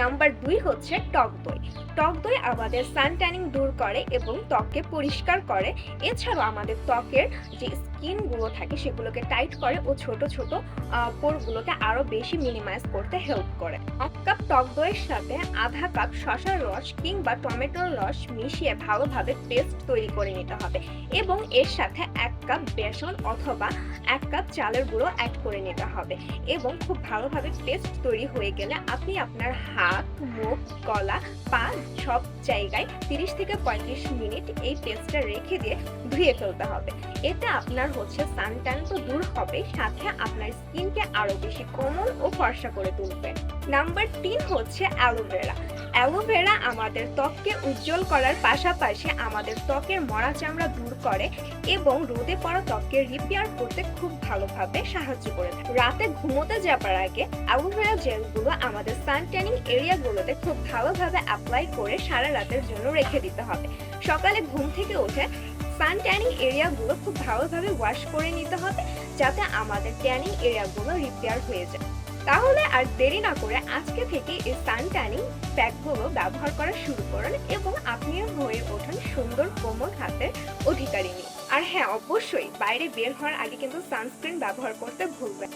Number দুই হচ্ছে টক দই। টক দই আমাদের সান ট্যানিং দূর করে এবং ত্বককে পরিষ্কার করে। এছাড়াও আমাদের ত্বকের যে স্কিনগুলো থাকে সেগুলোকে টাইট করে ও ছোট ছোট পোরগুলোকে আরও বেশি মিনিমাইজ করতে হেল্প করে। এক কাপ টক দইয়ের সাথে আধা কাপ শসার রস কিংবা টমেটোর রস মিশিয়ে ভালোভাবে পেস্ট তৈরি করে নিতে হবে এবং এর সাথে এক কাপ বেসন অথবা এক কাপ চালের গুঁড়ো অ্যাড করে নিতে হবে এবং খুব ভালোভাবে পেস্ট তৈরি হয়ে গেলে আপনি আপনার হাত, মুখ, গলা, পা সব জায়গায় তিরিশ থেকে পঁয়ত্রিশ মিনিট এই পেস্টটা রেখে দিয়ে ধুয়ে ফেলতে হবে। এতে আপনার হচ্ছে সানট্যান তো দূর হবে, সাথে আপনার স্কিনকে আরও বেশি কোমল ও ফর্সা করে তুলবে। নাম্বার তিন হচ্ছে অ্যালোভেরা। অ্যালোভেরা আমাদের ত্বককে উজ্জ্বল করার পাশাপাশি আমাদের ত্বকের মরা চামড়া দূর করে এবং রোদে পড়া ত্বককে রিপেয়ার করতে খুব ভালোভাবে সাহায্য করে থাকে। রাতে ঘুমোতে যাবার আগে অ্যালোভেরা জেলগুলো আমাদের সান ট্যানিং এরিয়াগুলোতে খুব ভালোভাবে অ্যাপ্লাই করে সারা রাতের জন্য রেখে দিতে হবে। সকালে ঘুম থেকে উঠে সান ট্যানিং এরিয়াগুলো খুব ভালোভাবে ওয়াশ করে নিতে হবে যাতে আমাদের ট্যানিং এরিয়াগুলো রিপেয়ার হয়ে যায়। তাহলে আর দেরি না করে আজকে থেকে এই সান ট্যানিং প্যাকগুলো ব্যবহার করা শুরু করুন এবং আপনিও হয়ে ওঠেন সুন্দর কোমল হাতের অধিকারিণী। আর হ্যাঁ অবশ্যই বাইরে বের হওয়ার আগে কিন্তু সানস্ক্রিন ব্যবহার করতে ভুলবেন